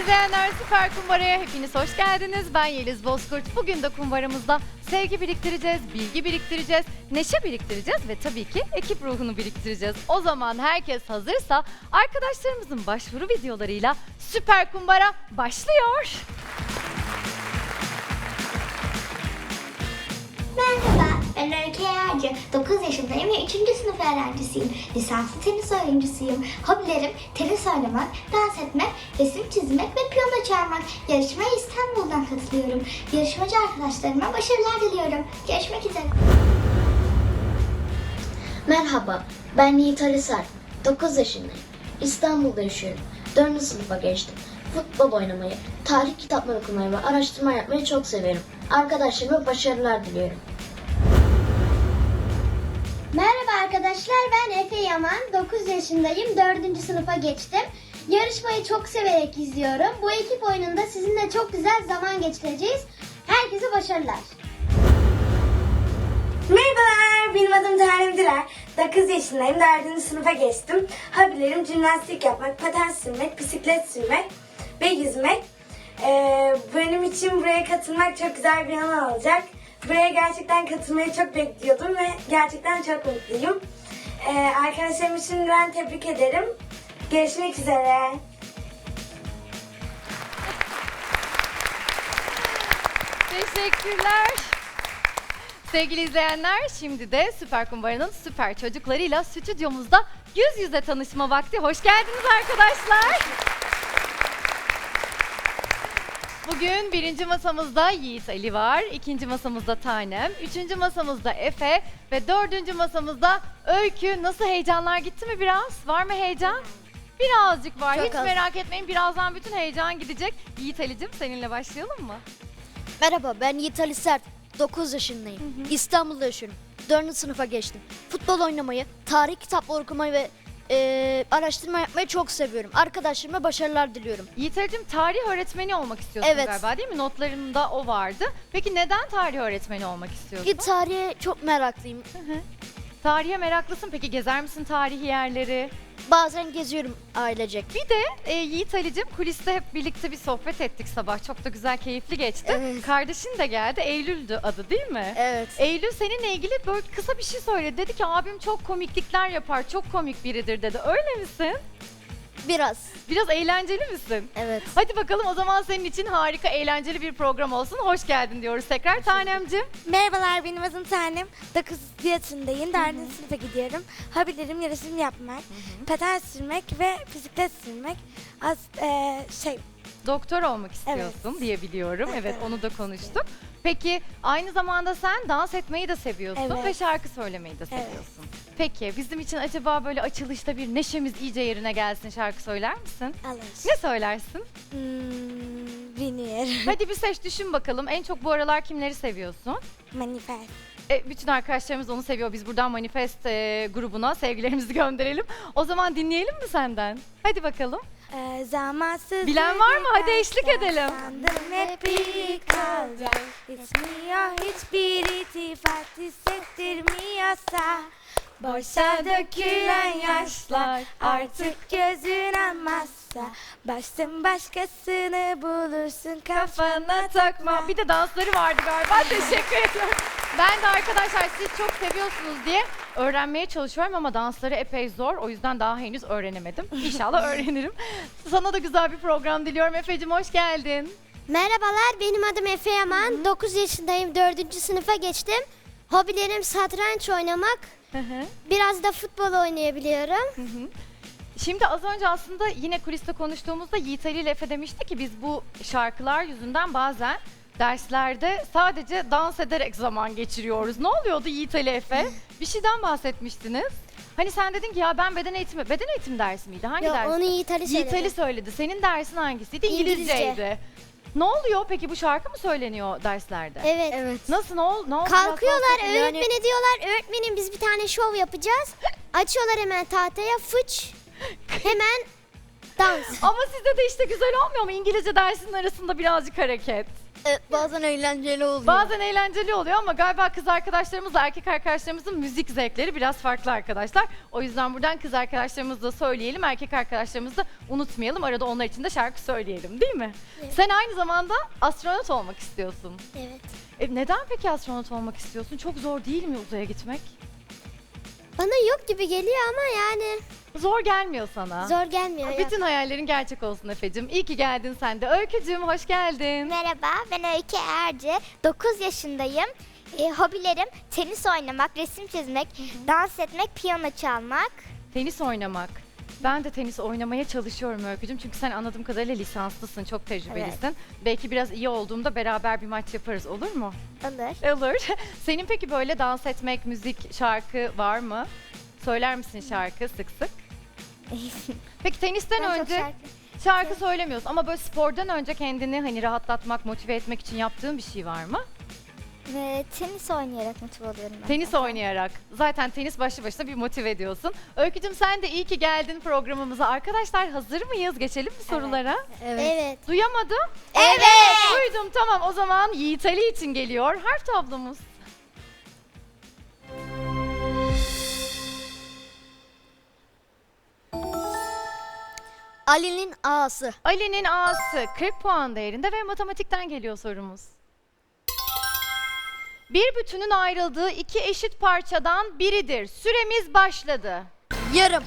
İzleyenler Süper Kumbara'ya hepiniz hoş geldiniz. Ben Yeliz Bozkurt. Bugün de kumbaramızda sevgi biriktireceğiz, bilgi biriktireceğiz, neşe biriktireceğiz ve tabii ki ekip ruhunu biriktireceğiz. O zaman herkes hazırsa arkadaşlarımızın başvuru videolarıyla Süper Kumbara başlıyor. Merhaba, ben Öykü Yağcı. 9 yaşındayım ve 3. sınıf öğrencisiyim. Lisanslı tenis oyuncusuyum. Hobilerim tenis oynamak, dans etmek, resim çizmek ve piyano çalmak. Yarışmaya İstanbul'dan katılıyorum. Yarışmacı arkadaşlarıma başarılar diliyorum. Görüşmek üzere. Merhaba, ben Yiğit Ali Sarp. 9 yaşındayım. İstanbul'da yaşıyorum. 4. sınıfa geçtim. Futbol oynamayı, tarih kitapları okumayı ve araştırma yapmayı çok severim. Arkadaşlarıma başarılar diliyorum. Merhaba arkadaşlar, ben Efe Yaman. 9 yaşındayım, 4. sınıfa geçtim. Yarışmayı çok severek izliyorum. Bu ekip oyununda sizinle çok güzel zaman geçireceğiz. Herkese başarılar. Merhabalar, benim adım Tanem Diler. 9 yaşındayım, 4. sınıfa geçtim. Hobilerim jimnastik yapmak, paten sürmek, bisiklet sürmek ve yüzmek. Ee, benim için buraya katılmak çok güzel bir an olacak. Buraya gerçekten katılmayı çok bekliyordum ve gerçekten çok mutluyum. Ee, arkadaşlarımı şimdiden tebrik ederim. Görüşmek üzere. Teşekkürler. Sevgili izleyenler şimdi de Süper Kumbara'nın süper çocuklarıyla stüdyomuzda yüz yüze tanışma vakti. Hoş geldiniz arkadaşlar. Bugün birinci masamızda Yiğit Ali var, ikinci masamızda Tanem, üçüncü masamızda Efe ve dördüncü masamızda Öykü. Nasıl heyecanlar gitti mi biraz? Var mı heyecan? Birazcık var. Çok Hiç az. merak etmeyin birazdan bütün heyecan gidecek. Yiğit Ali'cim seninle başlayalım mı? Merhaba ben Yiğit Ali Sert. 9 yaşındayım. İstanbul'da yaşıyorum. 4. sınıfa geçtim. Futbol oynamayı, tarih kitapları okumayı ve eee, araştırma yapmayı çok seviyorum. Arkadaşlarıma başarılar diliyorum. Yiğit Ali'cim tarih öğretmeni olmak istiyorsun Evet. galiba değil mi? Notlarında o vardı. Peki neden tarih öğretmeni olmak istiyorsun? Ki tarihe çok meraklıyım. Tarihe meraklısın. Peki gezer misin tarihi yerleri? Bazen geziyorum ailecek. Bir de e, Yiğit Ali'cim kuliste hep birlikte bir sohbet ettik sabah. Çok da güzel, keyifli geçti. Evet. Kardeşin de geldi. Eylül'dü adı değil mi? Evet. Eylül seninle ilgili böyle kısa bir şey söyledi. Dedi ki abim çok komiklikler yapar, çok komik biridir dedi. Öyle misin? Biraz. Biraz eğlenceli misin? Evet. Hadi bakalım o zaman senin için harika, eğlenceli bir program olsun. Hoş geldin diyoruz tekrar Tanemcim. Merhabalar benim adım Tanem. 9 yaşındayım. 4. sınıfa gidiyorum. Hobilerim resim yapmak, paten sürmek ve bisiklet sürmek. Az eee, şey Doktor olmak istiyorsun diye biliyorum. Evet, onu da konuştuk. Peki aynı zamanda sen dans etmeyi de seviyorsun Evet. ve şarkı söylemeyi de seviyorsun. Peki bizim için acaba böyle açılışta bir neşemiz iyice yerine gelsin şarkı söyler misin? alır. Ne söylersin? Hmm, bilmiyorum. Hadi bir seç düşün bakalım. En çok bu aralar kimleri seviyorsun? Manifest. E, bütün arkadaşlarımız onu seviyor. Biz buradan Manifest e, grubuna sevgilerimizi gönderelim. O zaman dinleyelim mi senden? Hadi bakalım. Eee, zamansız Bilen var mı? Hadi eşlik edelim. Sandım hep iyi kalacak. Gitmiyor hiçbir iltifat hissettirmiyorsa. Boşa dökülen yaşlar artık gözün almazsa Başsın başkasını bulursun kafana takma Bir de dansları vardı galiba. Teşekkür ediyorum. Ben de arkadaşlar siz çok seviyorsunuz diye öğrenmeye çalışıyorum ama dansları epey zor. O yüzden daha henüz öğrenemedim. İnşallah öğrenirim. Sana da güzel bir program diliyorum. Efe'cim hoş geldin. Merhabalar, benim adım Efe Yaman. 9 yaşındayım, 4. sınıfa geçtim. Hobilerim satranç oynamak, biraz da futbol oynayabiliyorum. Şimdi az önce aslında yine kuliste konuştuğumuzda Yiğit Ali ile Efe demişti ki biz bu şarkılar yüzünden bazen derslerde sadece dans ederek zaman geçiriyoruz. Ne oluyordu Yiğit Ali Efe? Bir şeyden bahsetmiştiniz. Hani sen dedin ki ya ben beden eğitimi, beden eğitim dersi miydi? Hangi Yok, ders? onu Yiğit Ali Yiğit Ali söyledi. Senin dersin hangisiydi? İngilizce. Ne oluyor peki bu şarkı mı söyleniyor derslerde? Evet. Evet. Nasıl ne ol ne oldu? Biraz Kalkıyorlar. Yani- öğretmene diyorlar, öğretmenim biz bir tane şov yapacağız. Açıyorlar hemen tahtaya, fıç. Hemen Dans. Ama sizde de işte güzel olmuyor mu? İngilizce dersinin arasında birazcık hareket. Evet, bazen eğlenceli oluyor. Bazen eğlenceli oluyor ama galiba kız arkadaşlarımızla erkek arkadaşlarımızın müzik zevkleri biraz farklı arkadaşlar. O yüzden buradan kız arkadaşlarımızı da söyleyelim, erkek arkadaşlarımızı da unutmayalım. Arada onlar için de şarkı söyleyelim değil mi? Sen aynı zamanda astronot olmak istiyorsun. Evet. E neden peki astronot olmak istiyorsun? Çok zor değil mi uzaya gitmek? Bana yok gibi geliyor ama yani Zor gelmiyor sana. zor gelmiyor. ya. Bütün hayallerin gerçek olsun Efe'cim. İyi ki geldin sen de. Öykücüğüm hoş geldin. Merhaba, ben Öykü Erce. 9 yaşındayım. E, hobilerim tenis oynamak, resim çizmek, dans etmek, piyano çalmak. Tenis oynamak. Ben de tenis oynamaya çalışıyorum Öykücüğüm. Çünkü sen anladığım kadarıyla lisanslısın, çok tecrübelisin. Belki biraz iyi olduğumda beraber bir maç yaparız olur mu? Olur. Olur. Senin peki böyle dans etmek, müzik, şarkı var mı? Söyler misin şarkı sık sık? Peki tenisten Ben çok önce şarkı- şarkı söylemiyorsun ama böyle spordan önce kendini hani rahatlatmak, motive etmek için yaptığın bir şey var mı? Ve tenis oynayarak motive oluyorum ben. Tenis oynayarak. Zaten tenis başlı başına bir motive ediyorsun. Öykücüm sen de iyi ki geldin programımıza. Arkadaşlar hazır mıyız? Geçelim mi sorulara? Evet. Evet. Duyamadım. Evet. Duydum tamam o zaman Yiğit Ali için geliyor harf tablomuz. Ali'nin A'sı. Ali'nin A'sı 40 puan değerinde ve matematikten geliyor sorumuz. Bir bütünün ayrıldığı iki eşit parçadan biridir. Süremiz başladı. Yarım.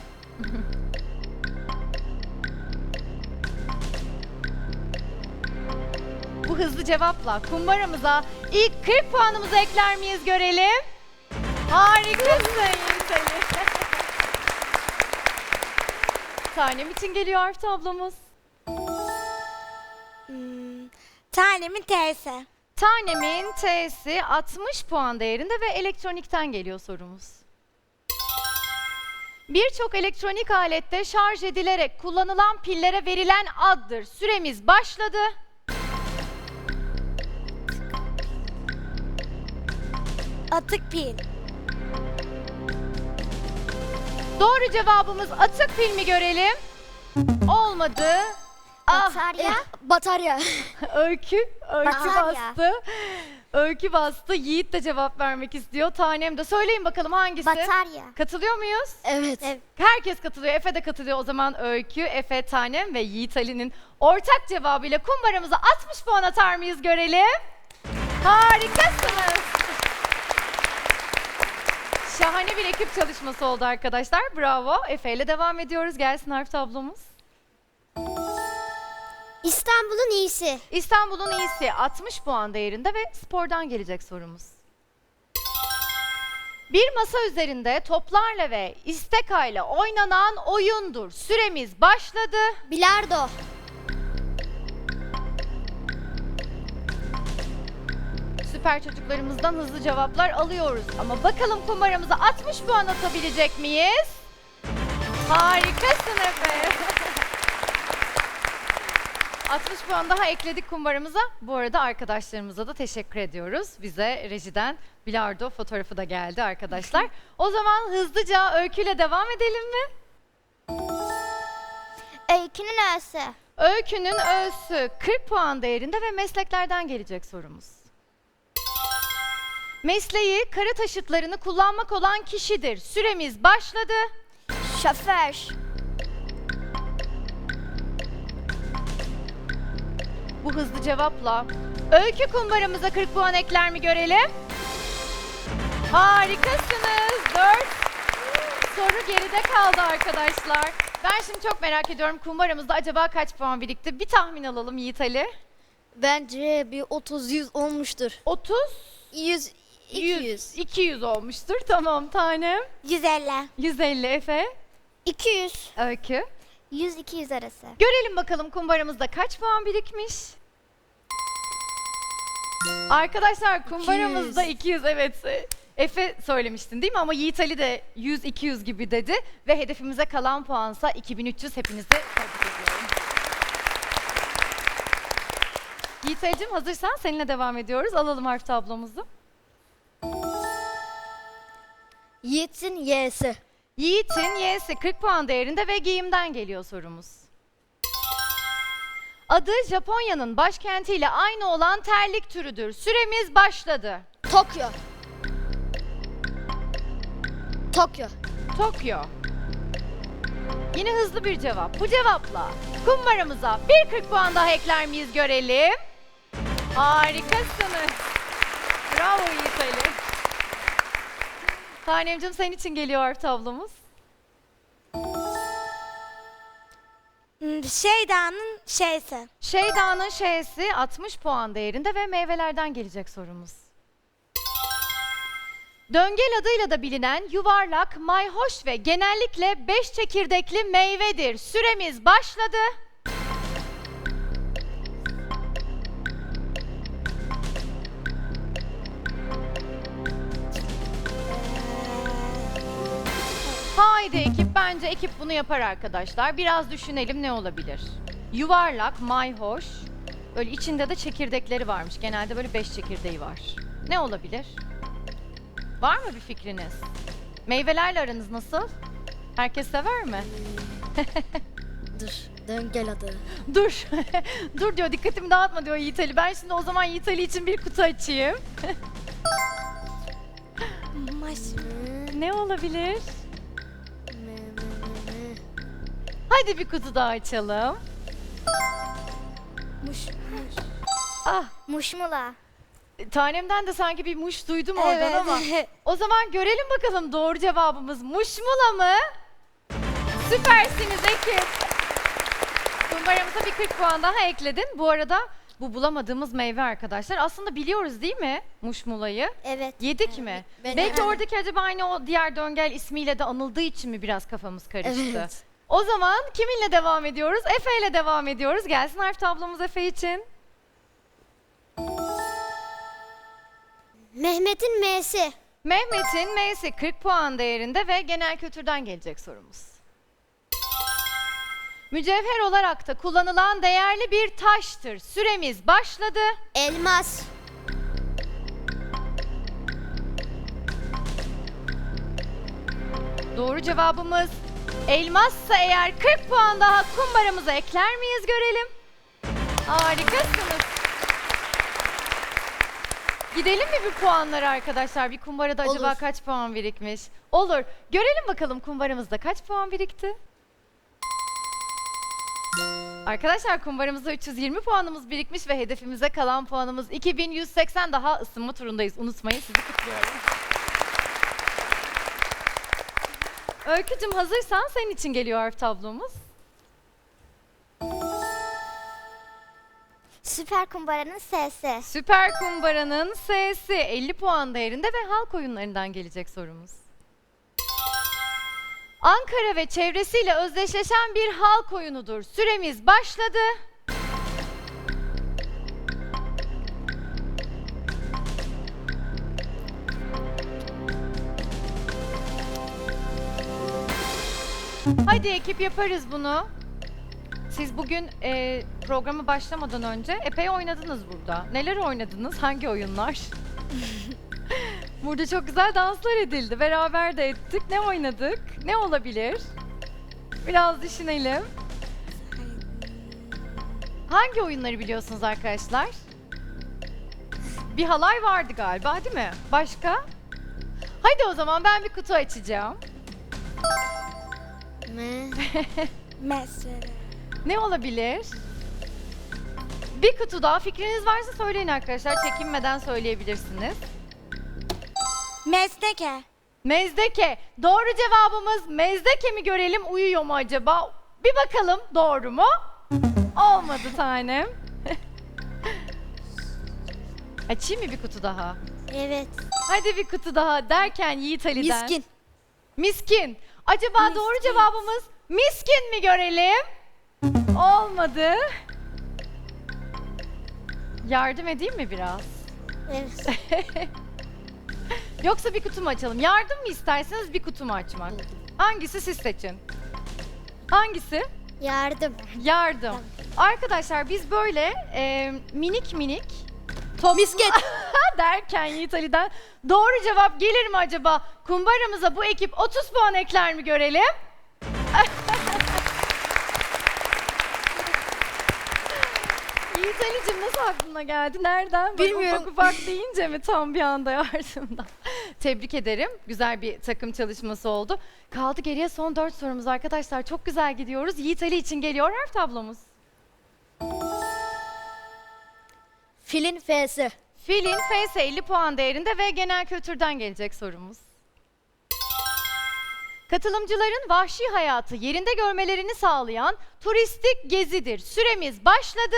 Bu hızlı cevapla kumbaramıza ilk 40 puanımızı ekler miyiz görelim. Harikasın Yiğit Ali. Tanem için geliyor harf tablomuz. Hmm, tanemin T'si. Tanemin T'si 60 puan değerinde ve elektronikten geliyor sorumuz. Birçok elektronik alette şarj edilerek kullanılan pillere verilen addır. Süremiz başladı. Atık pil. Doğru cevabımız atık pil mi görelim? Olmadı. Ah, Batarya. Batarya. öykü, öykü Batarya. bastı. Öykü bastı. Yiğit de cevap vermek istiyor. Tanem de. Söyleyin bakalım hangisi? Batarya. Katılıyor muyuz? evet. Herkes katılıyor. Efe de katılıyor. O zaman Öykü, Efe, Tanem ve Yiğit Ali'nin ortak cevabıyla kumbaramıza 60 puan atar mıyız görelim. Harikasınız. Şahane bir ekip çalışması oldu arkadaşlar. Bravo. Efe ile devam ediyoruz. Gelsin harf tablomuz. İstanbul'un iyisi. İstanbul'un iyisi 60 puan değerinde ve spordan gelecek sorumuz. Bir masa üzerinde toplarla ve istekayla oynanan oyundur. Süremiz başladı. Bilardo. Süper çocuklarımızdan hızlı cevaplar alıyoruz. Ama bakalım kumbaramıza 60 puan atabilecek miyiz? Harikasın Efe. 60 puan daha ekledik kumbaramıza. Bu arada arkadaşlarımıza da teşekkür ediyoruz. Bize rejiden bilardo fotoğrafı da geldi arkadaşlar. O zaman hızlıca öyküyle devam edelim mi? Öykünün Ö'sü. Öykünün ö'sü 40 puan değerinde ve mesleklerden gelecek sorumuz. Mesleği kara taşıtlarını kullanmak olan kişidir. Süremiz başladı. Şoför. Bu hızlı cevapla öykü kumbaramıza 40 puan ekler mi görelim? Harikasınız. 4 soru geride kaldı arkadaşlar. Ben şimdi çok merak ediyorum kumbaramızda acaba kaç puan birikti? Bir tahmin alalım Yiğit Ali. Bence bir 30-100 olmuştur. 30, 100, 200. 200 olmuştur. Tamam tanem. 150. 150 Efe. 200. Öykü. 100-200 arası. Görelim bakalım kumbaramızda kaç puan birikmiş? Arkadaşlar kumbaramızda 200, evet. Efe söylemiştin değil mi? Ama Yiğit Ali de 100-200 gibi dedi. Ve hedefimize kalan puansa 2300. Hepinizi tebrik ediyorum. Yiğit Ali'cim hazırsan seninle devam ediyoruz. Alalım harf tablomuzu. Yiğit'in Y'si. Yiğit'in Y'si 40 puan değerinde ve giyimden geliyor sorumuz. Adı Japonya'nın başkentiyle aynı olan terlik türüdür. Süremiz başladı. Tokyo. Tokyo. Tokyo. Yine hızlı bir cevap. Bu cevapla kumbaramıza bir 40 puan daha ekler miyiz görelim. Harikasınız. Bravo Yiğit Ali. Tanemcim senin için geliyor tablomuz. Hmm, Şeyda'nın şeysi. Şeyda'nın şeysi 60 puan değerinde ve meyvelerden gelecek sorumuz. Döngel adıyla da bilinen yuvarlak, mayhoş ve genellikle 5 çekirdekli meyvedir. Süremiz başladı. Haydi ekip bence ekip bunu yapar arkadaşlar. Biraz düşünelim ne olabilir? Yuvarlak, mayhoş. Böyle içinde de çekirdekleri varmış. Genelde böyle beş çekirdeği var. Ne olabilir? Var mı bir fikriniz? Meyvelerle aranız nasıl? Herkes sever mi? Dur. Döngel adı. Dur. Dur diyor dikkatimi dağıtma diyor Yiğit Ali. Ben şimdi o zaman Yiğit Ali için bir kutu açayım. Maş. Ne olabilir? Hadi bir kutu daha açalım. Muş. Muş. Ah Muşmula. tanemden de sanki bir muş duydum oradan Evet. ama. O zaman görelim bakalım doğru cevabımız muşmula mı? Süpersiniz ekip. Kumbaramıza bir 40 puan daha ekledin. Bu arada bu bulamadığımız meyve arkadaşlar. Aslında biliyoruz değil mi muşmulayı? Evet. Yedik mi? Ben- Belki Evet. oradaki acaba aynı o diğer döngel ismiyle de anıldığı için mi biraz kafamız karıştı? Evet. O zaman kiminle devam ediyoruz? Efe ile devam ediyoruz. Gelsin harf tablomuz Efe için. Mehmet'in M'si. Mehmet'in M'si 40 puan değerinde ve genel kültürden gelecek sorumuz. Mücevher olarak da kullanılan değerli bir taştır. Süremiz başladı. Elmas. Doğru cevabımız elmassa eğer 40 puan daha kumbaramıza ekler miyiz görelim. Harikasınız. Gidelim mi bir puanlara arkadaşlar? Bir kumbarada acaba Olur. kaç puan birikmiş? Olur. Görelim bakalım kumbaramızda kaç puan birikti? Arkadaşlar kumbaramızda 320 puanımız birikmiş ve hedefimize kalan puanımız 2180 daha ısınma turundayız. Unutmayın sizi kutluyorum. Öykücüm hazırsan senin için geliyor harf tablomuz. Süper kumbaranın S'si. Süper Kumbara'nın S'si 50 puan değerinde ve halk oyunlarından gelecek sorumuz. Ankara ve çevresiyle özdeşleşen bir halk oyunudur. Süremiz başladı. Hadi ekip yaparız bunu. Siz bugün e, programa başlamadan önce epey oynadınız burada. Neler oynadınız? Hangi oyunlar? burada çok güzel danslar edildi. Beraber de ettik. Ne oynadık? Ne olabilir? Biraz düşünelim. Hangi oyunları biliyorsunuz arkadaşlar? Bir halay vardı galiba değil mi? Başka? Hadi o zaman ben bir kutu açacağım. Me. Mesela. Ne olabilir? Bir kutu daha fikriniz varsa söyleyin arkadaşlar. Çekinmeden söyleyebilirsiniz. Mezdeke. Mezdeke. Doğru cevabımız mezdeke mi görelim uyuyor mu acaba? Bir bakalım doğru mu? Olmadı tanem. Açayım mı bir kutu daha? Evet. Hadi bir kutu daha derken Yiğit Ali'den. Miskin. Miskin. Acaba doğru cevabımız miskin mi görelim? Olmadı. Yardım edeyim mi biraz? Evet. Yoksa bir kutu mu açalım? Yardım mı isterseniz bir kutu mu açmak? Hangisi siz seçin? Hangisi? Yardım. Yardım. Arkadaşlar biz böyle e, minik minik top... Misket. derken Yiğit Ali'den doğru cevap gelir mi acaba? Kumbaramıza bu ekip 30 puan ekler mi görelim? Yiğit Ali'cim nasıl aklına geldi? Nereden? Bak, Bilmiyorum. Ufak ufak deyince mi tam bir anda yardımda? Tebrik ederim. Güzel bir takım çalışması oldu. Kaldı geriye son dört sorumuz arkadaşlar. Çok güzel gidiyoruz. Yiğit Ali için geliyor harf tablomuz. Filin F'si. Filin FS 50 puan değerinde ve genel kültürden gelecek sorumuz. Katılımcıların vahşi hayatı yerinde görmelerini sağlayan turistik gezidir. Süremiz başladı.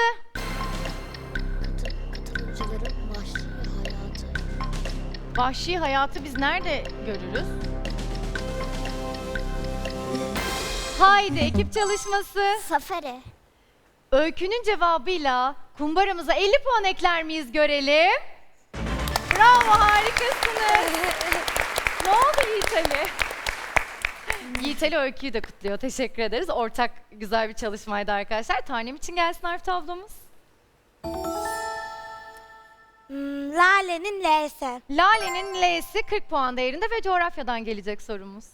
Katılımcıların vahşi hayatı. Vahşi hayatı biz nerede görürüz? Haydi ekip çalışması. Safari. Öykünün cevabıyla kumbaramıza 50 puan ekler miyiz görelim. Bravo harikasınız. ne oldu Yiğit Ali? Yiğit Ali Öykü'yü de kutluyor. Teşekkür ederiz. Ortak güzel bir çalışmaydı arkadaşlar. Tanem için gelsin harf tablomuz. Hmm, Lale'nin L'si. Lale'nin L'si 40 puan değerinde ve coğrafyadan gelecek sorumuz.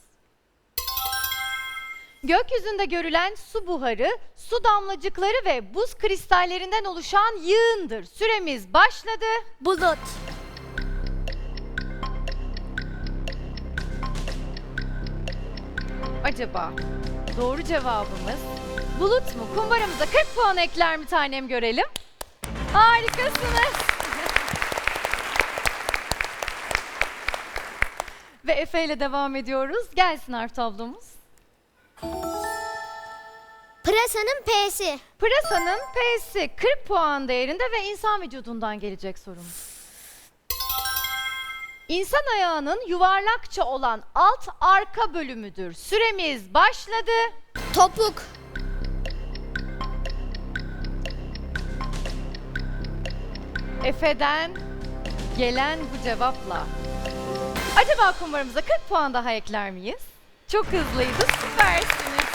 Gökyüzünde görülen su buharı, su damlacıkları ve buz kristallerinden oluşan yığındır. Süremiz başladı. Bulut. Acaba doğru cevabımız bulut mu? Kumbaramıza 40 puan ekler mi tanem görelim. Harikasınız. Ve Efe ile devam ediyoruz. Gelsin harf tablomuz. Pırasa'nın P'si. Pırasanın P'si 40 puan değerinde ve insan vücudundan gelecek sorumuz. İnsan ayağının yuvarlakça olan alt arka bölümüdür. Süremiz başladı. Topuk. Efe'den gelen bu cevapla. Acaba kumbaramıza 40 puan daha ekler miyiz? Çok hızlıydı, süpersiniz.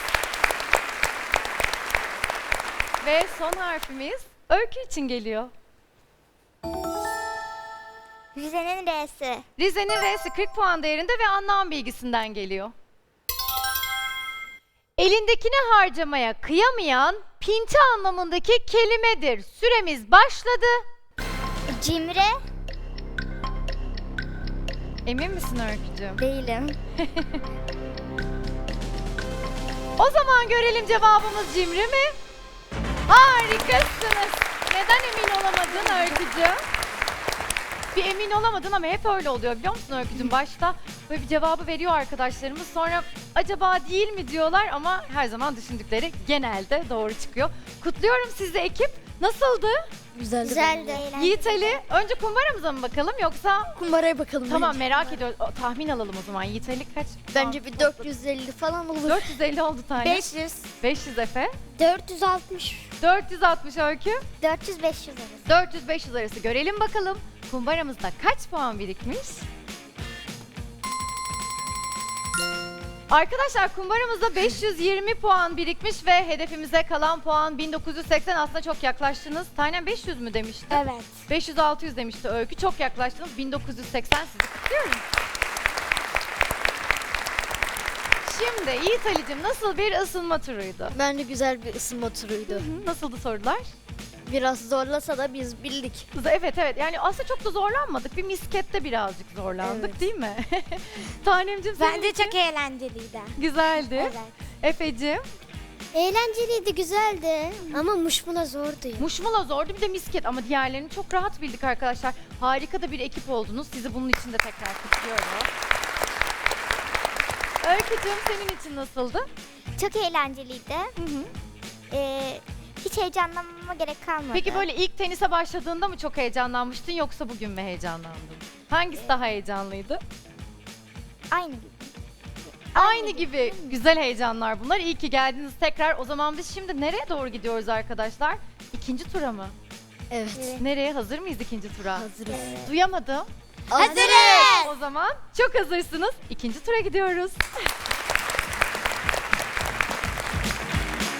Ve son harfimiz Öykü için geliyor. Rize'nin R'si. Rize'nin R'si 40 puan değerinde ve anlam bilgisinden geliyor. Elindekini harcamaya kıyamayan pinti anlamındaki kelimedir. Süremiz başladı. Cimre. Emin misin Öykücüğüm? Değilim. O zaman görelim cevabımız cimri mi? Harikasınız. Neden emin olamadın Öykücüğüm? Bir emin olamadın ama hep öyle oluyor biliyor musun Öykücüğüm? Başta böyle bir cevabı veriyor arkadaşlarımız sonra acaba değil mi diyorlar ama her zaman düşündükleri genelde doğru çıkıyor. Kutluyorum sizi ekip. Nasıldı? Güzeldi. Güzeldi. Yiğit Ali önce kumbaramıza mı bakalım yoksa Kumbaraya bakalım. Tamam merak ediyoruz. O, tahmin alalım o zaman. Yiğit Ali kaç? Bence bir 450 falan olur. 450 oldu tane. 500. 500 Efe. 460. 460 Öykü. 400 500 arası. 400-500 arası görelim bakalım. Kumbaramızda kaç puan birikmiş? Arkadaşlar kumbaramızda 520 puan birikmiş ve hedefimize kalan puan 1980 aslında çok yaklaştınız. Tanem 500 mü demişti? Evet. 500-600 demişti Öykü. Çok yaklaştınız. 1980 sizi kutluyorum. Şimdi Yiğit Ali'cim nasıl bir ısınma turuydu? Bence güzel bir ısınma turuydu. Nasıldı sorular? Biraz zorlasa da biz bildik. Evet evet yani aslında çok da zorlanmadık. Bir miskette birazcık zorlandık Evet. değil mi? Tanemcim senin Bence için çok eğlenceliydi. güzeldi. Evet. Efe'cim Eğlenceliydi, güzeldi. Ama muşmula zordu ya. muşmula zordu bir de misket ama diğerlerini çok rahat bildik arkadaşlar. Harika da bir ekip oldunuz. Sizi bunun için de tekrar kutluyorum. Öykücüğüm senin için nasıldı? Çok eğlenceliydi. Hı hı. Ee, hiç heyecanlanmama gerek kalmadı. Peki böyle ilk tenise başladığında mı çok heyecanlanmıştın yoksa bugün mü heyecanlandın? Hangisi daha heyecanlıydı? Aynı gibi. Aynı gibi güzel heyecanlar bunlar. İyi ki geldiniz tekrar. O zaman biz şimdi nereye doğru gidiyoruz arkadaşlar? İkinci tura mı? Evet. Nereye? Hazır mıyız ikinci tura? Hazırız. Duyamadım. Hazırız. O zaman çok hazırsınız. İkinci tura gidiyoruz.